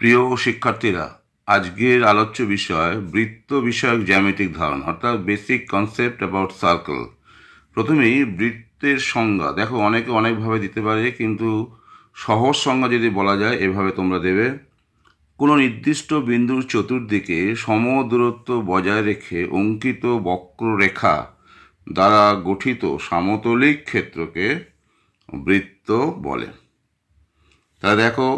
প্রিয় শিক্ষার্থীরা, আজকের আলোচ্য বিষয় বৃত্ত বিষয়ক জ্যামিতিক ধারণা, অর্থাৎ বেসিক কনসেপ্ট অ্যাবাউট সার্কেল প্রথমেই বৃত্তের সংজ্ঞা। দেখো, অনেকে অনেকভাবে দিতে পারে, কিন্তু সহজ সংজ্ঞা যদি বলা যায়, এভাবে তোমরা দেবে। কোনো নির্দিষ্ট বিন্দুর চতুর্দিকে সম দূরত্ব বজায় রেখে অঙ্কিত বক্ররেখা দ্বারা গঠিত সামতলিক ক্ষেত্রকে বৃত্ত বলে। তা দেখো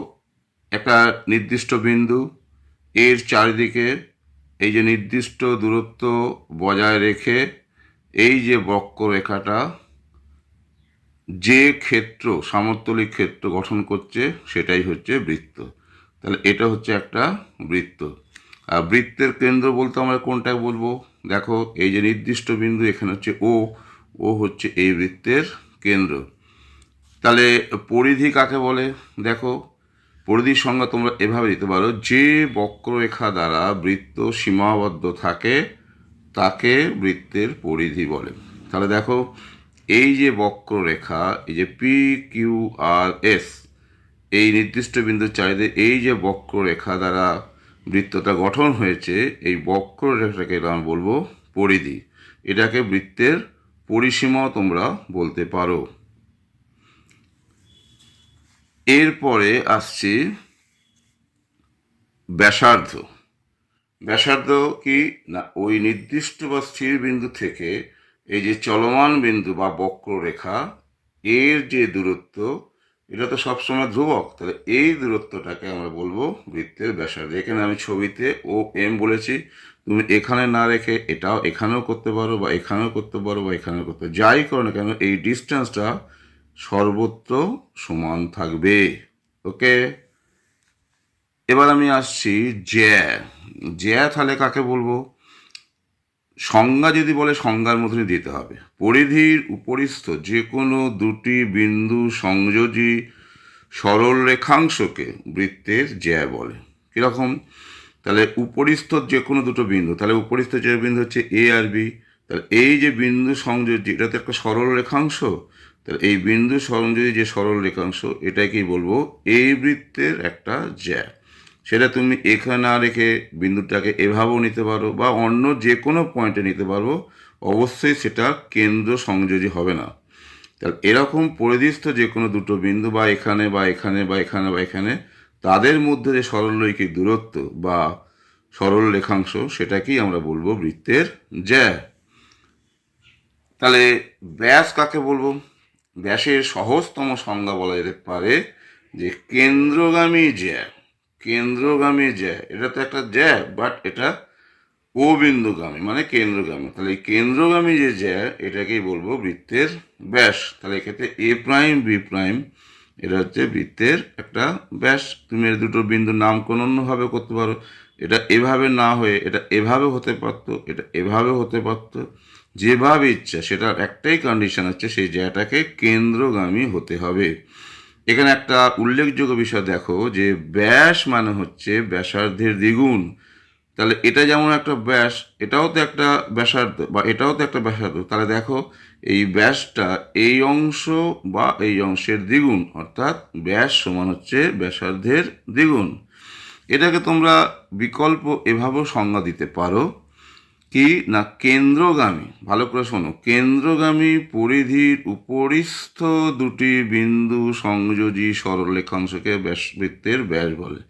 একটা নির্দিষ্ট বিন্দু, এর চারিদিকে এই যে নির্দিষ্ট দূরত্ব বজায় রেখে এই যে বক্ররেখাটা যে ক্ষেত্র সামর্থলিক ক্ষেত্র গঠন করছে সেটাই হচ্ছে বৃত্ত। তাহলে এটা হচ্ছে একটা বৃত্ত। আর বৃত্তের কেন্দ্র বলতে আমরা কোনটা বলব? দেখো, এই যে নির্দিষ্ট বিন্দু এখানে হচ্ছে ও ও হচ্ছে এই বৃত্তের কেন্দ্র। তাহলে পরিধি কাকে বলে? দেখো পরিধির সংজ্ঞা তোমরা এভাবে দিতে পারো, যে বক্ররেখা দ্বারা বৃত্ত সীমাবদ্ধ থাকে, তাকে বৃত্তের পরিধি বলে। তাহলে দেখো, এই যে বক্ররেখা, এই যে পি কিউ আর এস, এই নির্দিষ্ট বিন্দুর চারিদে এই যে বক্ররেখা দ্বারা বৃত্তটা গঠন হয়েছে, এই বক্ররেখাটাকে আমরা বলব পরিধি। এটাকে বৃত্তের পরিসীমাও তোমরা বলতে পারো। এরপরে আসছি ব্যাসার্ধ। ব্যাসার্ধ কি? না, ওই নির্দিষ্ট বা স্থির বিন্দু থেকে এই যে চলমান বিন্দু বা বক্ররেখা, এর যে দূরত্ব, এটা তো সবসময় ধ্রুবক। তাহলে এই দূরত্বটাকে আমরা বলব বৃত্তের ব্যাসার্ধ। এখানে আমি ছবিতে ও, এম বলেছি। তুমি এখানে না রেখে এটাও এখানেও করতে পারো বা এখানেও করতে পারো বা এখানেও করতে যাই করো না কেন, এই ডিস্টেন্সটা সর্বত্র সমান থাকবে। ওকে? এবার আমি আসছি জ্যা জ্যা তাহলে কাকে বলব? সংজ্ঞা যদি বলে, সংজ্ঞার মধ্যে দিতে হবে। পরিধির উপরিস্থ যে কোনো দুটি বিন্দু সংযোজী সরল রেখাংশকে বৃত্তের জ্যা বলে। কীরকম? তাহলে উপরিস্থ যে কোনো দুটো বিন্দু, তাহলে উপরিস্থ যে বিন্দু হচ্ছে এ আর বি তাহলে এই যে বিন্দু সংযোজী এটা তো একটা সরল রেখাংশ তাহলে এই বিন্দু সংযোজী যে সরল রেখাংশ, এটাকেই বলব এই বৃত্তের একটা জ্যা। সেটা তুমি এখানে না রেখে বিন্দুটাকে এভাবেও নিতে পারো বা অন্য যে কোনো পয়েন্টে নিতে পারো, অবশ্যই সেটা কেন্দ্র সংযোজী হবে না। তাহলে এরকম পরিদিস্থ যে কোনো দুটো বিন্দু বা এখানে বা এখানে বা এখানে বা এখানে, তাদের মধ্যে যে সরলরৈখিক দূরত্ব বা সরল রেখাংশ, সেটাকেই আমরা বলব বৃত্তের জ্যা। তাহলে ব্যাস কাকে বলব? ব্যাসের সহজতম সংজ্ঞা বলা যেতে পারে যে কেন্দ্রগামী জ্যা কেন্দ্রগামী জ্যা। এটা তো একটা জ্যা বাট এটা ও বিন্দুগামী মানে কেন্দ্রগামী। তাহলে এই কেন্দ্রগামী যে জ্যা, এটাকেই বলব বৃত্তের ব্যাস। তাহলে এক্ষেত্রে এ প্রাইম, বি প্রাইম, এটা হচ্ছে বৃত্তের একটা ব্যাস। তুমি এর দুটো বিন্দুর নাম কোনো অন্যভাবে করতে পারো। এটা এভাবে না হয়ে, এটা এভাবে হতে পারতো, এটা এভাবে হতে পারতো। যেভাবে ইচ্ছা, সেটার একটাই কন্ডিশন হচ্ছে সেই জায়গাটাকে কেন্দ্রগামী হতে হবে। এখানে একটা উল্লেখযোগ্য বিষয় দেখো যে ব্যাস মানে হচ্ছে ব্যাসার্ধের দ্বিগুণ। তাহলে এটা যেমন একটা ব্যাস, এটাও তো একটা ব্যাসার্ধ বা এটাও তো একটা ব্যাসার্ধ। তাহলে দেখো এই ব্যাসটা এই অংশ বা এই অংশের দ্বিগুণ, অর্থাৎ ব্যাস সমান হচ্ছে ব্যাসার্ধের দ্বিগুণ। এটাকে তোমরা বিকল্প এভাবেও সংজ্ঞা দিতে পারো। কি? না, কেন্দ্রগামী। ভালো করে শোনো। কেন্দ্রগামী পরিধির উপরিস্থ দুটি বিন্দু সংযোজী সরলরেখাংশকে ব্যাস বৃত্তের ব্যাস বলে।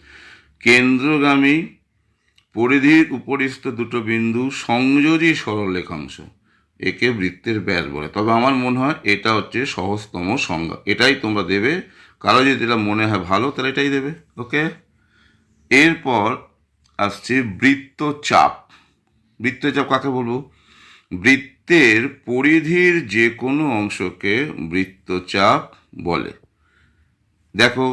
কেন্দ্রগামী পরিধির উপরিস্থ দুটো বিন্দু সংযোজী সরলরেখাংশ, একে বৃত্তের ব্যাস বলে। তবে আমার মনে হয় এটা হচ্ছে সহজতম সংজ্ঞা। এটাই তোমরা দেবে। কারও যদি এটা মনে হয় ভালো, তাহলে এটাই দেবে। ওকে? এরপর আসছে বৃত্তচাপ। বৃত্তচাপ কাকে বলব? বৃত্তের পরিধির যে কোনো অংশকে বৃত্তচাপ বলে। দেখো,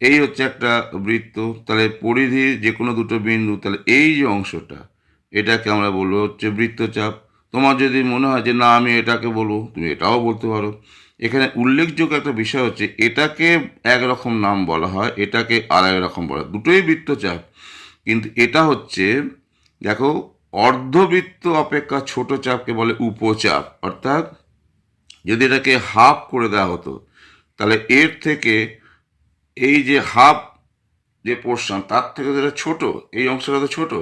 এই হচ্ছে একটা বৃত্ত, তাহলে পরিধির যে কোনো দুটো বিন্দু, তাহলে এই যে অংশটা, এটাকে আমরা বলব হচ্ছে বৃত্তচাপ। তোমার যদি মনে হয় যে না, আমি এটাকে বলব, তুমি এটাও বলতে পারো। এখানে উল্লেখযোগ্য একটা বিষয় হচ্ছে, এটাকে একরকম নাম বলা হয়, এটাকে আর এক রকম বলা দুটোই বৃত্তচাপ। কিন্তু এটা হচ্ছে, দেখো অর্ধবৃত্ত অপেক্ষা ছোট চাপকে বলে উপচাপ। অর্থাৎ যদি এটাকে হাফ করে দেওয়া হতো, তাহলে এর থেকে এই যে হাফ যে পোর্শন তার থেকে যেটা ছোট, এই অংশটা তো ছোট,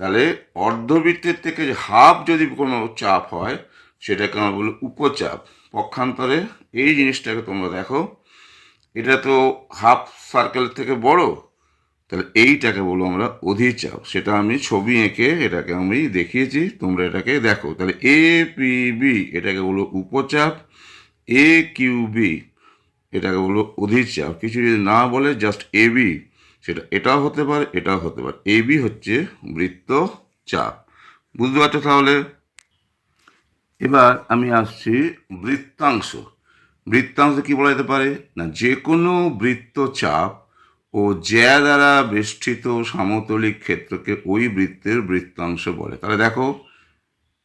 তাহলে অর্ধবৃত্তের থেকে যে হাফ যদি কোনো চাপ হয়, সেটাকে আমরা বলি উপচাপ। পক্ষান্তরে এই জিনিসটাকে তোমরা দেখো, এটা তো হাফ সার্কেল থেকে বড় তাহলে এইটাকে বলব আমরা অধিচাপ সেটা আমি ছবি এঁকে এটাকে আমি দেখিয়েছি, তোমরা এটাকে দেখো। তাহলে এ পি বি এটাকে বলব উপচাপ এ কিউ বি এটাকে বলব অধিচাপ কিছু যদি না বলে জাস্ট এ বি, সেটা এটাও হতে পারে, এটাও হতে পারে। এ বি হচ্ছে বৃত্ত চাপ বুঝতে পারছ তাহলে? এবার আমি আসছি বৃত্তাংশ। বৃত্তাংশ কি বলা যেতে পারে? না যে কোনো বৃত্তচাপ ও জ্যা দ্বারা বেষ্টিত সমতলিক ক্ষেত্রকে ওই বৃত্তের বৃত্তাংশ বলে। তাহলে দেখো,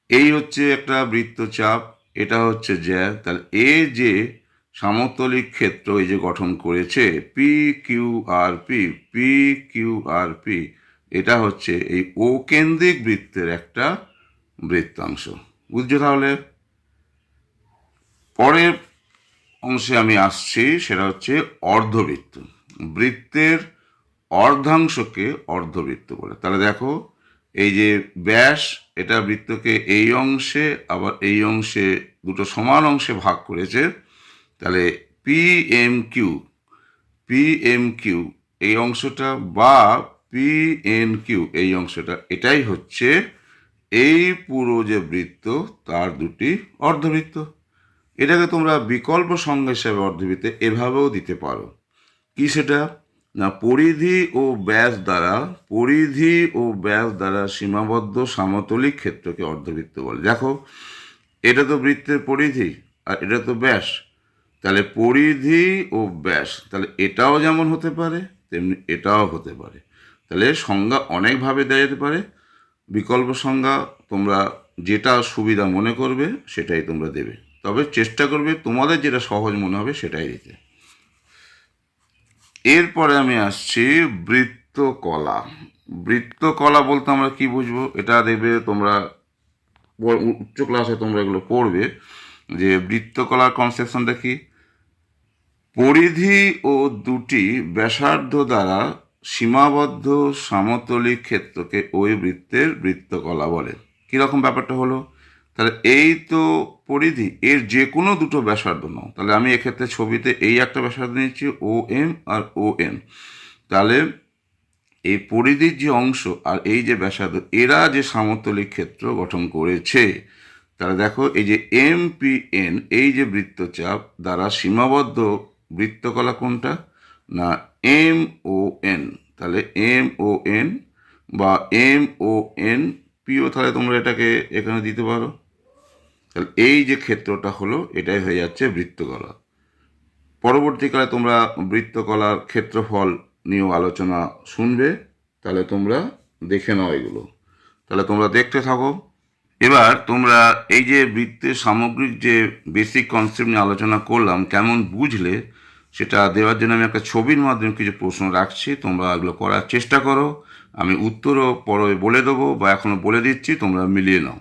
এই হচ্ছে একটা বৃত্তচাপ, এটা হচ্ছে জ্যা। তাহলে এ যে সমতলিক ক্ষেত্র এই যে গঠন করেছে P Q R P P Q R P এটা হচ্ছে এই ও কেন্দ্রিক বৃত্তের একটা বৃত্তাংশ। বুঝছ তাহলে? পরের অংশে আমি আসছি, সেটা হচ্ছে অর্ধবৃত্ত। বৃত্তের অর্ধাংশকে অর্ধবৃত্ত বলে। তাহলে দেখো, এই যে ব্যাস, এটা বৃত্তকে এই অংশে, আবার এই অংশে দুটো সমান অংশে ভাগ করেছে। তাহলে P M Q P M Q এই অংশটা বা পি এন কিউ এই অংশটা, এটাই হচ্ছে এই পুরো যে বৃত্ত, তার দুটি অর্ধবৃত্ত। এটাকে তোমরা বিকল্প সংজ্ঞা হিসাবে অর্ধবৃত্তে এভাবেও দিতে পারো। কি সেটা? না, পরিধি ও ব্যাস দ্বারা, পরিধি ও ব্যাস দ্বারা সীমাবদ্ধ সামতলিক ক্ষেত্রকে অর্ধবৃত্ত বলে। দেখো, এটা তো বৃত্তের পরিধি আর এটা তো ব্যাস। তাহলে পরিধি ও ব্যাস, তাহলে এটাও যেমন হতে পারে, তেমনি এটাও হতে পারে। তাহলে সংজ্ঞা অনেকভাবে দেওয়া যেতে পারে। বিকল্প সংজ্ঞা তোমরা যেটা সুবিধা মনে করবে, সেটাই তোমরা দেবে। তবে চেষ্টা করবে তোমাদের যেটা সহজ মনে হবে, সেটাই দিতে। এরপরে আমি আসছি বৃত্তকলা। বৃত্তকলা বলতে আমরা কি বুঝব? এটা দেখবে তোমরা উচ্চ ক্লাসে তোমরা এগুলো পড়বে যে বৃত্তকলার কনসেপশনটা কি? পরিধি ও দুটি ব্যাসার্ধ দ্বারা সীমাবদ্ধ সমতলিক ক্ষেত্রকে ওই বৃত্তের বৃত্তকলা বলে। কীরকম ব্যাপারটা হলো? তাহলে এই তো পরিধি, এর যে কোনো দুটো ব্যাসার্ধ নাও। তাহলে আমি এক্ষেত্রে ছবিতে এই একটা ব্যাসার্ধ নিচ্ছি ও এম আর ও এন তাহলে এই পরিধির যে অংশ আর এই যে ব্যাসার্ধ, এরা যে সমতলিক ক্ষেত্র গঠন করেছে, তাহলে দেখো এই যে এম পি এন এই যে বৃত্তচাপ দ্বারা সীমাবদ্ধ বৃত্তকলা কোনটা? না এম ও এন তাহলে এম ও এন বা এম ও এন পিও তাহলে তোমরা এটাকে এখানে দিতে পারো। তাহলে এই যে ক্ষেত্রটা হলো, এটাই হয়ে যাচ্ছে বৃত্তকলা। পরবর্তীকালে তোমরা বৃত্তকলার ক্ষেত্রফল নিয়েও আলোচনা শুনবে, তাহলে তোমরা দেখে নাও এগুলো। তাহলে তোমরা দেখতে থাকো। এবার তোমরা এই যে বৃত্তের সামগ্রিক যে বেসিক কনসেপ্ট নিয়ে আলোচনা করলাম, কেমন বুঝলে সেটা দেওয়ার জন্য আমি একটা ছবির মাধ্যমে কিছু প্রশ্ন রাখছি। তোমরা এগুলো করার চেষ্টা করো। আমি উত্তরও পরে বলে দেবো বা এখনও বলে দিচ্ছি, তোমরা মিলিয়ে নাও।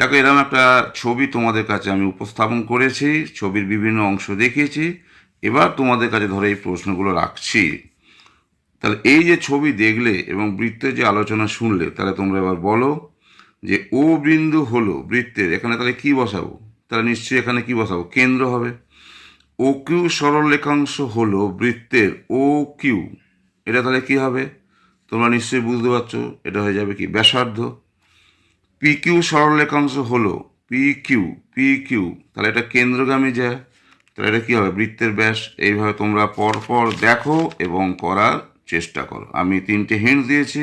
দেখো, এরকম একটা ছবি তোমাদের কাছে আমি উপস্থাপন করেছি, ছবির বিভিন্ন অংশ দেখিয়েছি। এবার তোমাদের কাছে ধরে এই প্রশ্নগুলো রাখছি। তাহলে এই যে ছবি দেখলে এবং বৃত্তের যে আলোচনা শুনলে, তাহলে তোমরা এবার বলো যে ও বিন্দু হলো বৃত্তের, এখানে তাহলে কি বসাবো? তাহলে নিশ্চয়ই এখানে কি বসাবো? কেন্দ্র হবে। ও কিউ সরল সরলরেখাংশ হলো বৃত্তের ও কিউ। এটা তাহলে কি হবে? তোমরা নিশ্চয়ই বুঝতে পারছ, এটা হয়ে যাবে কি? ব্যাসার্ধ। পি কিউ সরলরেখাংশ হলো পি কিউ পি কিউ তাহলে এটা কেন্দ্রগামী যায় তাহলে এটা কী হবে? বৃত্তের ব্যাস এইভাবে তোমরা পর পর দেখো এবং করার চেষ্টা করো। আমি তিনটে হিন্ট দিয়েছি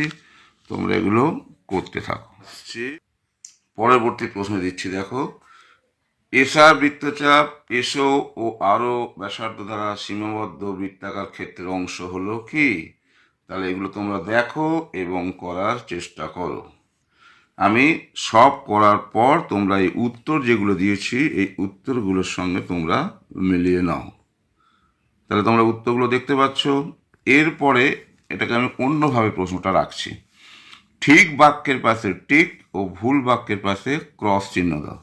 তোমরা এগুলো করতে থাকো। পরবর্তী প্রশ্ন দিচ্ছি দেখো। এসা বৃত্তচাপ এসো ও আরও ব্যাসার্ধ দ্বারা সীমাবদ্ধ বৃত্তাকার ক্ষেত্রের অংশ হলো কি? তাহলে এগুলো তোমরা দেখো এবং করার চেষ্টা করো। আমি সব করার পর তোমরা এই উত্তর যেগুলো দিয়েছি, এই উত্তরগুলোর সঙ্গে তোমরা মিলিয়ে নাও। তাহলে তোমরা উত্তরগুলো দেখতে পাচ্ছ। এরপরে এটাকে আমি অন্যভাবে প্রশ্নটা রাখছি। ঠিক বাক্যের পাশে টিক ও ভুল বাক্যের পাশে ক্রস চিহ্ন দাও।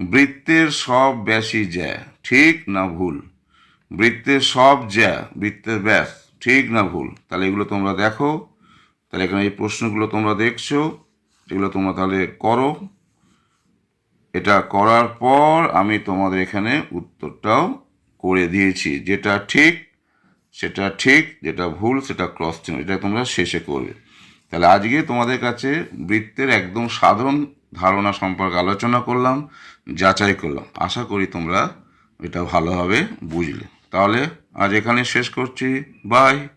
বৃত্তের সব ব্যাসই জ্যা, ঠিক না ভুল? বৃত্তের সব জ্যা, বৃত্তের ব্যাস, ঠিক না ভুল? তাহলে এগুলো তোমরা দেখো। তাহলে এখানে এই প্রশ্নগুলো তোমরা দেখছ। এগুলো তোমরা তাহলে করো। এটা করার পর আমি তোমাদের এখানে উত্তরটাও করে দিয়েছি। যেটা ঠিক, সেটা ঠিক, যেটা ভুল, সেটা ক্রস চিহ্ন, এটা তোমরা শেষে করবে। তাহলে আজকে তোমাদের কাছে বৃত্তের একদম সাধারণ ধারণা সম্পর্কে আলোচনা করলাম, যাচাই করলাম। আশা করি তোমরা এটা ভালোভাবে বুঝলে। তাহলে আজ এখানে শেষ করছি। বাই